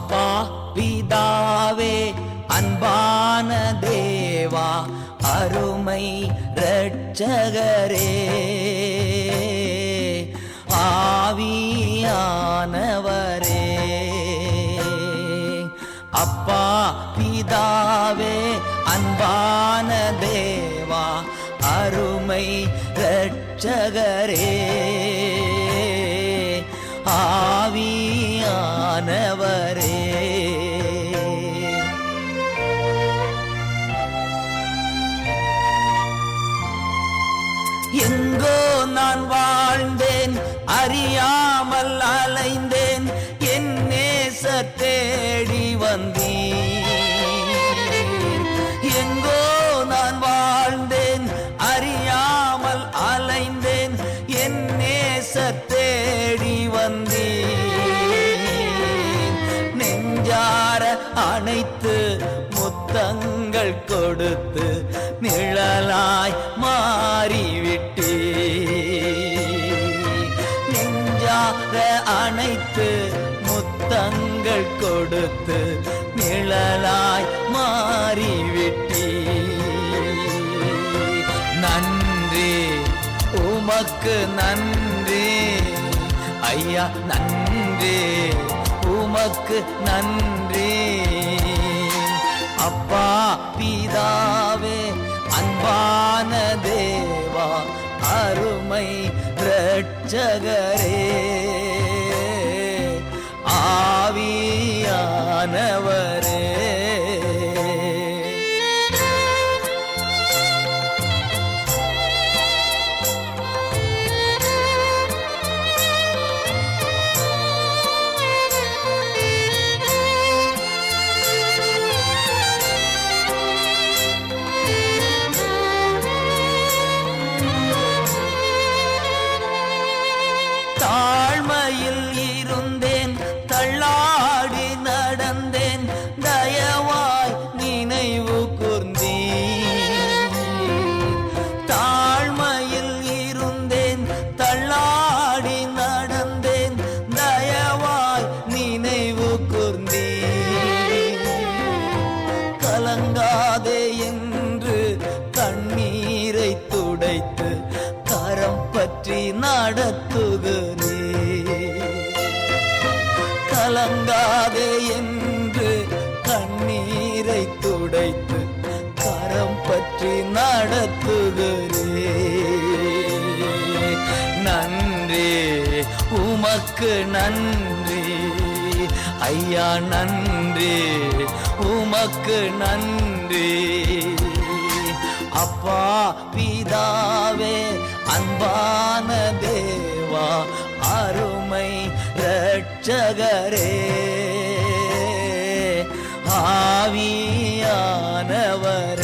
அப்பா பிதாவே அன்பான தேவா அருமை ரட்சகரே ஆவியானவரே. அப்பா பிதாவே அன்பான தேவா அருமை ரட்சகரே ஆவியானவரே எங்கோ நான் வாழ்ந்தேன் அறியாமல் அலைந்தேன் என் நேச தேடி வந்தீ எங்கோ நான் வாழ்ந்தேன் அறியாமல் அலைந்தேன் என் நேசத்தை அணைத்து முத்தங்கள் கொடுத்து நிழலாய் மாறிவிட்டே நெஞ்சார அணைத்து முத்தங்கள் கொடுத்து நிழலாய் மாறிவிட்டே நன்றி உமக்கு நன்றி. ஐயா நன்றி. உமக்கு நன்றி. அப்பா பிதாவே அன்பான தேவா அருமை இரட்சகரே. ஆவியானவரே. தாங்காதே என்று கண்ணீரை துடைத்து கரம் பற்றி நடத்துகிறே கலங்காதே என்று கண்ணீரை துடைத்து கரம் பற்றி நடத்துகிறே நன்றி உமக்கு நன்றி. ஐயா நன்றி. உமக்கு நன்றி. அப்பா பிதாவே அன்பான தேவா அருமை ரட்சகரே ஆவியானவர்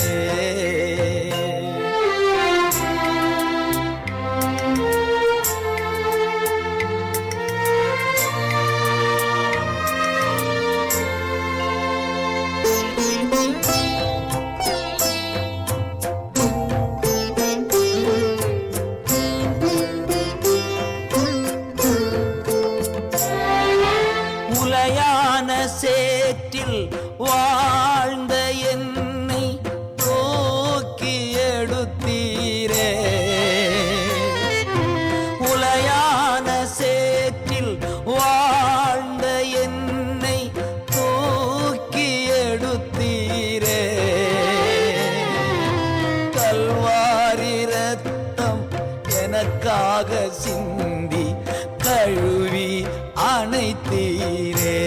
அணைத்தீரே.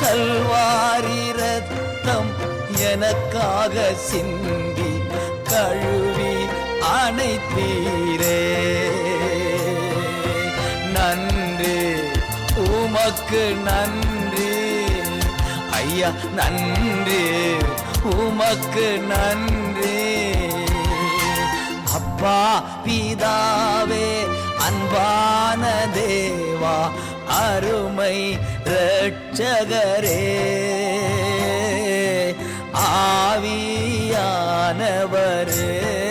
கல்வாரி ரத்தம் எனக்காக சிந்தி கழுவி அணைத்தீரே. நன்றி உமக்கு நன்றி. ஐயா நன்றி உமக்கு நன்றி. அப்பா பிதாவே அன்பான தேவா அருமை ரட்சகரே ஆவியானவரே.